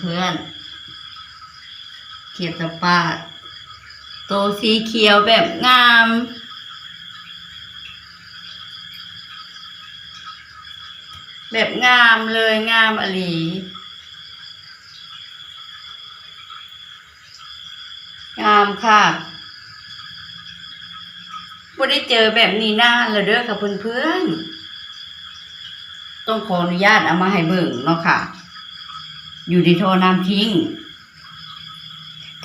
เพื่อนเขียดตะปาดโตสีเขียวแบบงาม แบบงามเลยงามอลีงามค่ะบ่ได้เจอแบบนี้นานแล้วเด้อค่ะเพื่อนๆต้องขออนุญาตเอามาให้เบิ่งเนาะค่ะ อยู่ในท่อน้ำทิ้ง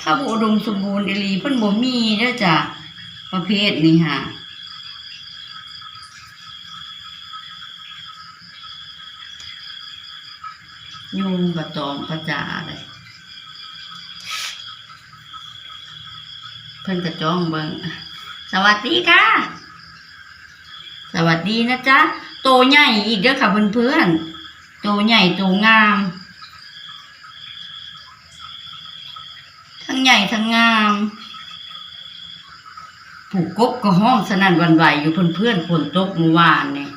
ถ้าบ่อุดมสมบูรณ์อีลีเพิ่นบ่มีเด้อจ้ะประเภทนี้ค่ะยุงกระตอมกระจาเลยเพิ่นกระจองเบิงสวัสดีค่ะ สวัสดีนะจ๊ะโตใหญ่อีกเด้อค่ะเพื่อนๆโตใหญ่โตงาม ทั้งใหญ่ทั้งงามผูกกบก็ห้องสนั่นวันไหวอยู่เพื่อนๆฝนตกเมื่อวานเนี่ย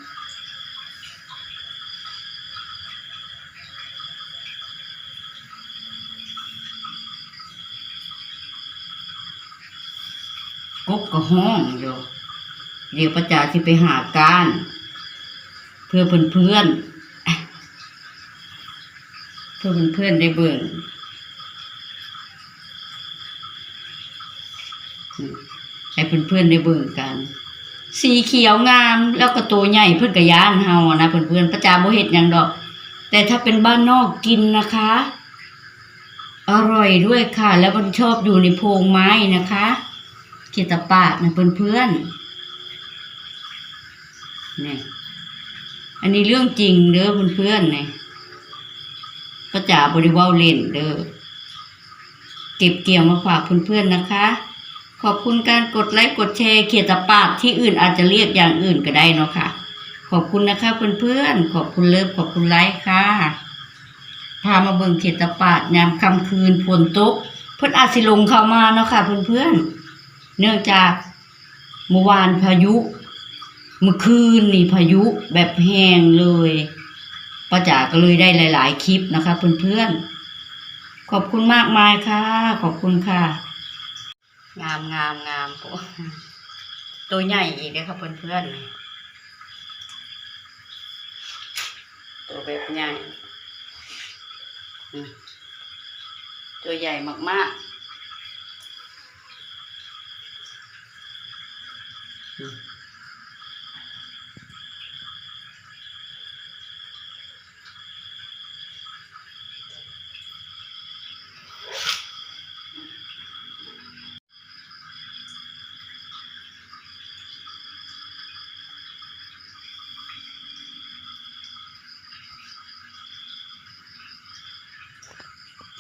กบก็ห้องอยู่เดี๋ยวประจาที่ไปหาการ เพื่อเพื่อนเพื่อนเพื่อเพื่อนเพื่อนได้เบิ่งอืม ให้เพื่อนเพื่อนๆได้เบิ่งกัน สีเขียวงามแล้วก็ตัวใหญ่เพื่อนกระยานเฮาอนะเพื่อนเพื่อนๆประจาบ่เฮ็ดหยังดอก แต่ถ้าเป็นบ้านนอกกินนะคะ อร่อยด้วยค่ะ แล้วมันชอบอยู่ในโพรงไม้นะคะเกียตปาดนะเพื่อนเพื่อนๆนี่อันนี้เรื่องจริงเด้อเพื่อนเพื่อนๆนี่ก็จ่าบริวาเล่นเด้อเก็บเกี่ยวมาฝากเพื่อนเพื่อนๆนะคะ ขอบคุณการกดไลค์กดแชร์เขียดตะปาดที่อื่นอาจจะเรียกอย่างอื่นก็ได้เนาะค่ะ ขอบคุณนะคะเพื่อนเพื่อนๆขอบคุณเลิฟขอบคุณไลค์ค่ะ พามาเบิ่งเขียดตะปาดยามค่ำคืนฝนตกเพื่อนอาจสิลงเข้ามาเนาะค่ะเพื่อนเพื่อนๆเนื่องจากเมื่อวานพายุ เมื่อคืนนี่พายุแบบแห้งเลยป้าจ๋าก็เลยได้หลาย ๆ คลิปนะคะเพื่อนๆขอบคุณมากมายค่ะ ขอบคุณค่ะ งามงามงามปุ๊ตัวใหญ่อีกเลยค่ะเพื่อนๆนี่ตัวแบบใหญ่ตัวใหญ่มากๆ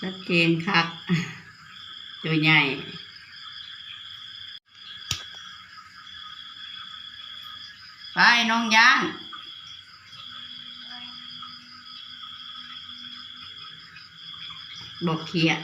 ชัดเจนคักตัวใหญ่ไปน้องย่างบอกเขียด